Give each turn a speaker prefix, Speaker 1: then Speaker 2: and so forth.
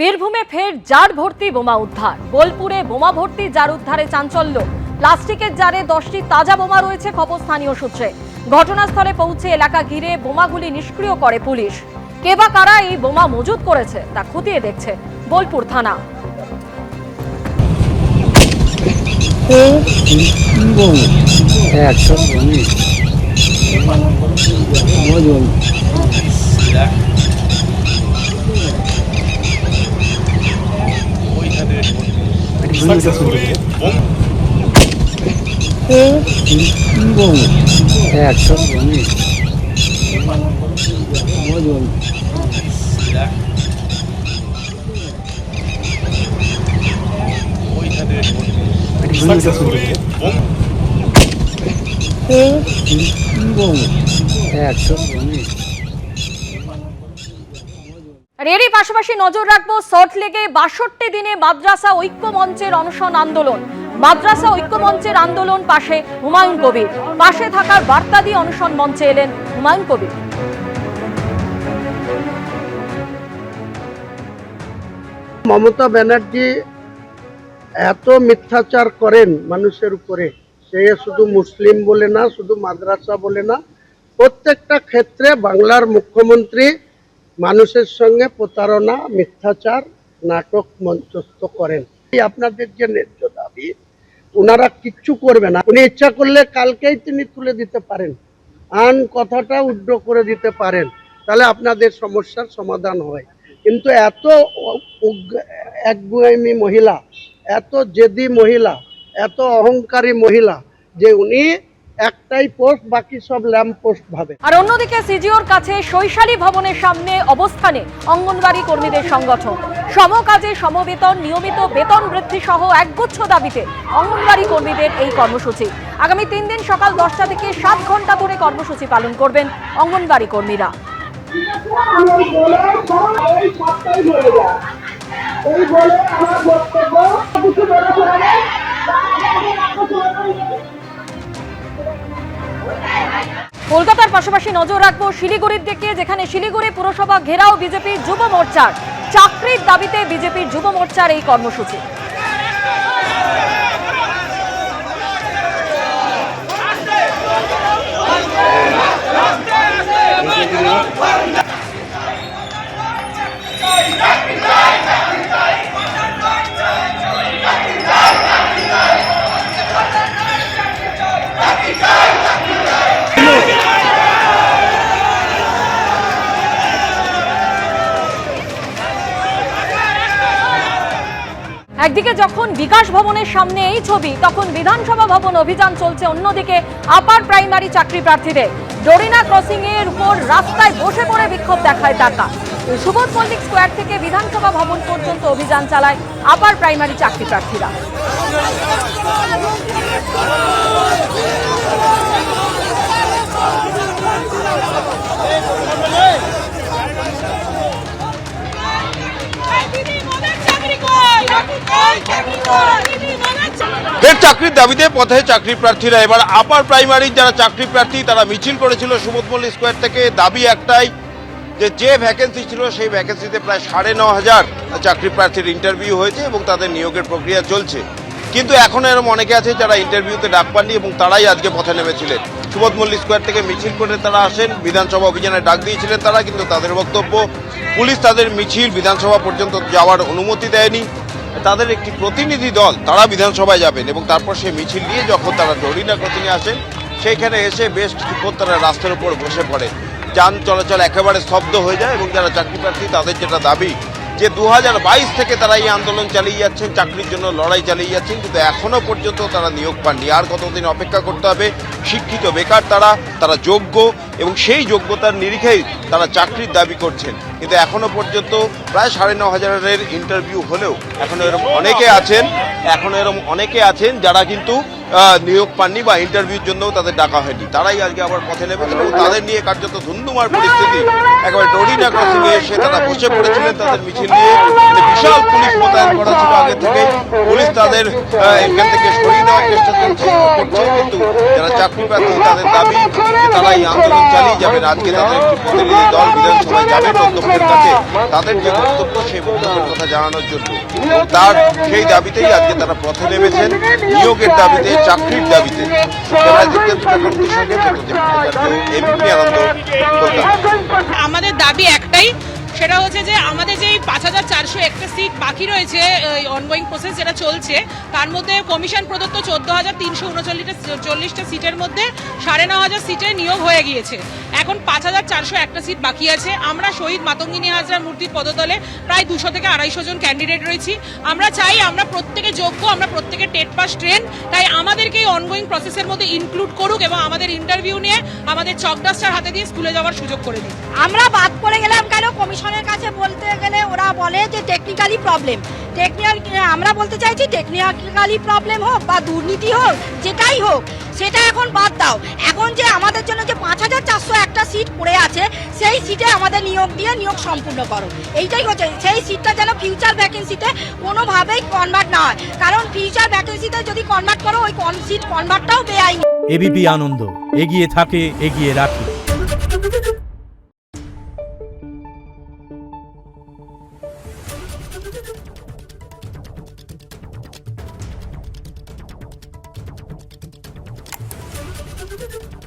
Speaker 1: বীরভূমে ফের জার ভর্তি বোমা উদ্ধার। বোলপুরে বোমা ভর্তি জার উদ্ধারে চাঞ্চল্য। প্লাস্টিকের জারে দশটি তাজা বোমা রয়েছে খবর স্থানীয় সূত্রে। ঘটনাস্থলে পৌঁছে এলাকা ঘিরে বোমাগুলি নিষ্ক্রিয় করে পুলিশ। কে বা কারা এই বোমা মজুত করেছে, তা খতিয়ে দেখছে বোলপুর থানা।
Speaker 2: 스타트 소리
Speaker 3: 몸
Speaker 2: 인공 대학 전공이 모든 스타트
Speaker 3: 소리 몸
Speaker 2: 인공 대학 전공이
Speaker 1: আর এরই পাশাপাশি নজর রাখব সল্টলেকে বাষট্টি দিনে মাদ্রাসা ঐক্য মঞ্চের অনশন আন্দোলন। মাদ্রাসা ঐক্য মঞ্চের আন্দোলন পাশে হুমায়ুন কবির। পাশে থাকার বার্তা দিয়ে অনশন মঞ্চে এলেন হুমায়ুন কবির।
Speaker 4: মমতা ব্যানার্জি এত মিথ্যাচার করেন মানুষের উপরে। সে শুধু মুসলিম বলে না, শুধু মাদ্রাসা বলে না, প্রত্যেকটা ক্ষেত্রে বাংলার মুখ্যমন্ত্রী মানুষের সঙ্গে প্রতারণা, মিথ্যাচার, নাটক মঞ্চস্থ করেন। আপনাদের যে ন্যায্য দাবি ওনারা কিচ্ছু করবে না। উনি ইচ্ছা করলে কালকেই তিনি তুলে দিতে পারেন। আন কথাটা উড্ড করে দিতে পারেন। তাহলে আপনাদের সমস্যার সমাধান হয়। কিন্তু এত উগ- মহিলা, এত জেদি মহিলা, এত অহংকারী মহিলা, যে উনি একটাই পোস্ট বাকি সব ল্যাম্প পোস্ট ভাবে।
Speaker 1: আর অন্যদিকে সিজিওর কাছে শৈশালী ভবনের সামনে অবস্থানে অঙ্গনবাড়ি কর্মীদের সংগঠন। সমকাজে সমবেতন নিয়মিত বেতন বৃদ্ধি সহ একগুচ্ছ দাবিতে অঙ্গনবাড়ি কর্মীদের এই কর্মসূচি। আগামী তিন দিন সকাল দশটা থেকে সাত ঘণ্টা ধরে কর্মসূচি পালন করবেন অঙ্গনবাড়ি কর্মীরা।
Speaker 5: এই বলে আমার বক্তব্য। কিছু
Speaker 1: কলকাতার পাশাপাশি নজর রাখব শিলিগুড়ির দিকে, যেখানে শিলিগুড়ি পুরসভা ঘেরাও বিজেপির যুব মোর্চার। চাকরির দাবিতে বিজেপির যুব মোর্চার এই কর্মসূচি। একদিকে যখন বিকাশ ভবনের সামনে এই ছবি, তখন বিধানসভা ভবন অভিযান চলছে অন্যদিকে আপার প্রাইমারি চাকরি প্রার্থীদের। ডোরিনা ক্রসিং এর উপর রাস্তায় বসে পড়ে বিক্ষোভ দেখায় টাকা সুবোধ মল্লিক স্কোয়ার থেকে বিধানসভা ভবন পর্যন্ত অভিযান চালায় আপার প্রাইমারি চাকরি প্রার্থীরা।
Speaker 6: ফের চাকরির দাবিতে পথে চাকরি প্রার্থীরা। এবার আপার প্রাইমারির যারা চাকরি প্রার্থী, তারা মিছিল করেছিল সুবোধ মল্লিক স্কোয়ার থেকে। দাবি একটাই যে যে ভ্যাকেন্সি ছিল, সেই ভ্যাকেন্সিতে প্রায় সাড়ে ন হাজার চাকরি প্রার্থীর ইন্টারভিউ হয়েছে এবং তাদের নিয়োগের প্রক্রিয়া চলছে। কিন্তু এখনও এরকম অনেকে আছে যারা ইন্টারভিউতে ডাক পাননি এবং তারাই আজকে পথে নেমেছিলেন। সুবোধ মল্লিক স্কোয়ার থেকে মিছিল করে তারা আসেন। বিধানসভা অভিযানে ডাক দিয়েছিলেন তারা, কিন্তু তাদের বক্তব্য, পুলিশ তাদের মিছিল বিধানসভা পর্যন্ত যাওয়ার অনুমতি দেয়নি। তাদের একটি প্রতিনিধি দল, তারা বিধানসভায় যাবেন এবং তারপর সে মিছিল নিয়ে যখন তারা ডরিনা কোচিংয়ে আসেন সেইখানে এসে বেশ কিছুক্ষণ তারা রাস্তার উপর বসে পড়ে। যান চলাচল একেবারে স্তব্ধ হয়ে যায় এবং যারা চাকরি প্রার্থী, তাদের যেটা দাবি যে দু হাজার বাইশ থেকে তারা এই আন্দোলন চালিয়ে যাচ্ছেন, চাকরির জন্য লড়াই চালিয়ে যাচ্ছেন, কিন্তু এখনও পর্যন্ত তারা নিয়োগ পাননি। আর কতদিন অপেক্ষা করতে হবে? শিক্ষিত বেকার তারা তারা যোগ্য এবং সেই যোগ্যতার নিরিখেই তারা চাকরির দাবি করছেন। কিন্তু এখনও পর্যন্ত প্রায় সাড়ে ন হাজারের ইন্টারভিউ হলেও এখনও এরকম অনেকে আছেন এখনও এরকম অনেকে আছেন যারা কিন্তু নিয়োগ পাননি বা ইন্টারভিউর জন্য তাদের ডাকা হয়নি। তারাই আজকে আবার পথে নেমেছেন এবং তাদের নিয়ে কার্যত ধুন্ধুমার পরিস্থিতি একেবারে ডরিনা ক্রসিং এ এসে তারা বসে পড়েছিলেন তাদের মিছিল নিয়ে। বিশাল পুলিশ মোতায়েন করা ছিল আগে থেকে পুলিশ তাদের এখান থেকে সরিয়ে নেওয়ার চেষ্টা চলছে করছে। কিন্তু যারা চাকরি প্রার্থী, তাদের দাবি তারা এই আন্দোলন চালিয়ে যাবেন। আজকে তাদের একটি প্রতিনিধি দল বিধানসভায় যাবেন অধ্যক্ষের কাছে। তাদের যে বক্তব্য সেই বক্তব্যের কথা জানানোর জন্য। তার সেই দাবিতেই আজকে তারা পথে নেমেছেন। নিয়োগের দাবিতে চাকরির দাবিতে
Speaker 7: আমাদের দাবি একটাই সেটা হচ্ছে যে আমাদের যে পাঁচ হাজার চারশো সিট বাকি রয়েছে অনগোয়িং প্রসেস যেটা চলছে, তার মধ্যে কমিশন প্রদত্ত চোদ্দ হাজার তিনশো উনচল্লিশটা চল্লিশটা সিটের মধ্যে সাড়ে ন হাজার সিটে নিয়োগ হয়ে গিয়েছে। এখন পাঁচ হাজার চারশো একটা সিট বাকি আছে। আমরা শহীদ মাতঙ্গিনী হাজরা মূর্তির পদতলে প্রায় দুশো থেকে আড়াইশো জন ক্যান্ডিডেট রয়েছি। আমরা চাই আমরা প্রত্যেকে যোগ্য, আমরা প্রত্যেকে টেট পাস ট্রেন, তাই আমাদেরকে এই অনগোয়িং প্রসেসের মধ্যে ইনক্লুড করুক এবং আমাদের ইন্টারভিউ নিয়ে আমাদের চক ডাস্টার হাতে দিয়ে স্কুলে যাওয়ার সুযোগ করে দিন
Speaker 8: আমরা বাদ পড়ে গেলাম কেন? কমিশনের কাছে বলতে গেলে ওরা বলে যে টেকনিক্যালি প্রবলেম টেকনিক্যাল আমরা বলতে চাইছি টেকনিক্যালি প্রবলেম হোক বা দুর্নীতি হোক, যেটাই হোক, সেটা এখন বাদ দাও। এখন যে আমাদের জন্য যে পাঁচ হাজার চারশো একটা সিট পড়ে আছে, সেই সিটে আমাদের নিয়োগ দিয়ে নিয়োগ সম্পূর্ণ করো। এইটাই হচ্ছে, সেই সিটটা যেন ফিউচার ভ্যাকেন্সিতে কোনোভাবেই কনভার্ট না হয়। কারণ ফিউচার ভ্যাকেন্সিতে যদি কনভার্ট করো, ওই সিট কনভার্টটাও বেআইনি।
Speaker 9: এবিপি আনন্দ, এগিয়ে থাকে, এগিয়ে রাখে। Thank you.